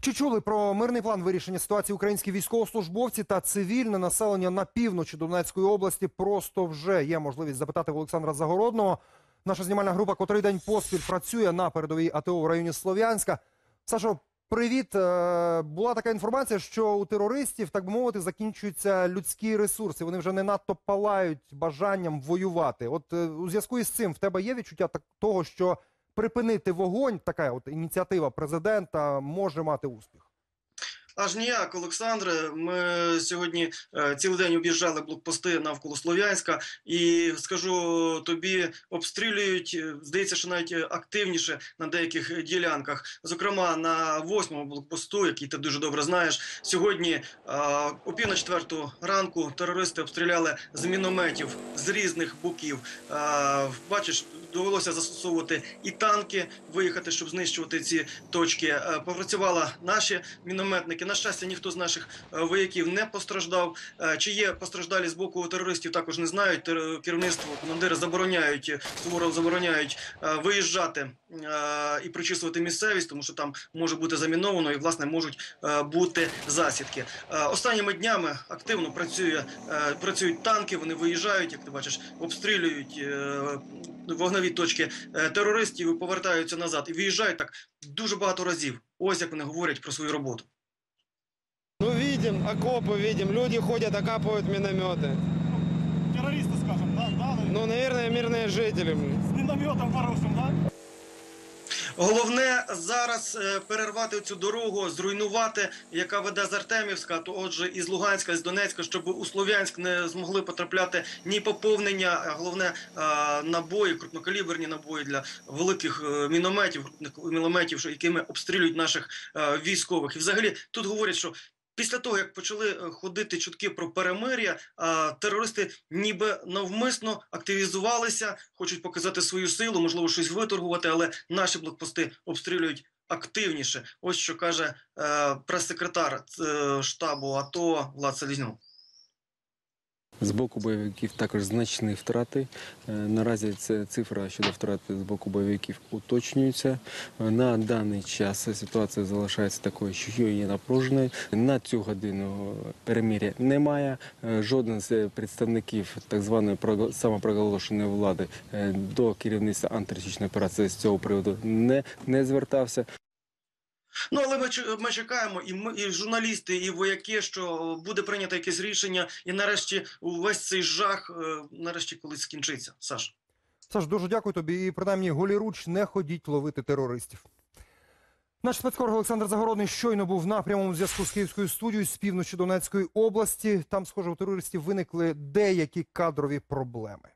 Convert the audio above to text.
Чи чули про мирний план вирішення ситуації українські військовослужбовці та цивільне населення на півночі Донецької області просто вже є можливість запитати Олександра Загородного. Наша знімальна група котрий день поспіль працює на передовій АТО в районі Слов'янська. Сашо, привіт. Е, Була така інформація, що у терористів, так би мовити, закінчуються людські ресурси. Вони вже не надто палають бажанням воювати. От е, у зв'язку із цим в тебе є відчуття того, що припинити вогонь, така от ініціатива президента може мати успіх. Аж ніяк, Олександре. Ми сьогодні е, цілий день об'їжджали блокпости навколо Слов'янська, і скажу тобі, обстрілюють. е, Здається, що навіть е, активніше на деяких ділянках. Зокрема, на восьмому блокпосту, який ти дуже добре знаєш. Сьогодні о пів на четверту ранку терористи обстріляли з мінометів з різних боків. Бачиш, довелося застосовувати і танки, виїхати, щоб знищувати ці точки. Попрацювали наші мінометники. На щастя, ніхто з наших е, вояків не постраждав. Е, Чи є постраждалі з боку терористів, також не знають. Керівництво, командири забороняють суворо забороняють е, виїжджати е, і прочісувати місцевість, тому що там може бути заміновано і власне можуть бути засідки. Останніми днями активно працює працюють танки. Вони виїжджають, як ти бачиш, обстрілюють вогневі точки терористів повертаються назад. І виїжджають так дуже багато разів. Ось як вони говорять про свою роботу. Ну, видим, окопы видим, люди ходят, окапывают минометы. террористы, скажем, да, да, Ну, наверное, мирные жители. блин. с минометом хорошим, да? Головне зараз е, перервати цю дорогу, зруйнувати, яка веде з Артемівська, то отже із Луганська, з Донецька, щоб у Слов'янськ не змогли потрапляти ні поповнення, а головне е, набої, крупнокаліберні набої для великих е, мінометів, крупних мінометів, що- якими обстрілюють наших е, військових. І взагалі тут говорять, що. Після того, як почали е, ходити чутки про перемир'я, терористи ніби навмисно активізувалися, хочуть показати свою силу, можливо, щось виторгувати, але наші блокпости обстрілюють активніше. Ось що каже е, прес-секретар е, штабу АТО Влад Селізньов. З боку бойовиків також значні втрати. Е, Наразі це цифра щодо втрати з боку бойовиків уточнюється. На даний час ситуація залишається такою, що є напруженою. На цю годину перемиря немає. Е, Жоден з представників так званої прого- самопроголошеної влади е, до керівництва антитерористичної операції з цього приводу не, не звертався. Ну але ми, ми чекаємо, і ми, і журналісти, і вояки, що буде прийнято якесь рішення, і нарешті увесь цей жах, е, нарешті колись скінчиться. Саш. Саш, дуже дякую тобі. І принаймні голіруч не ходіть ловити терористів. Наш спецкор Олександр Загородний щойно був на прямому зв'язку з Київською студією з півночі Донецької області. Там, схоже, у терористів виникли деякі кадрові проблеми.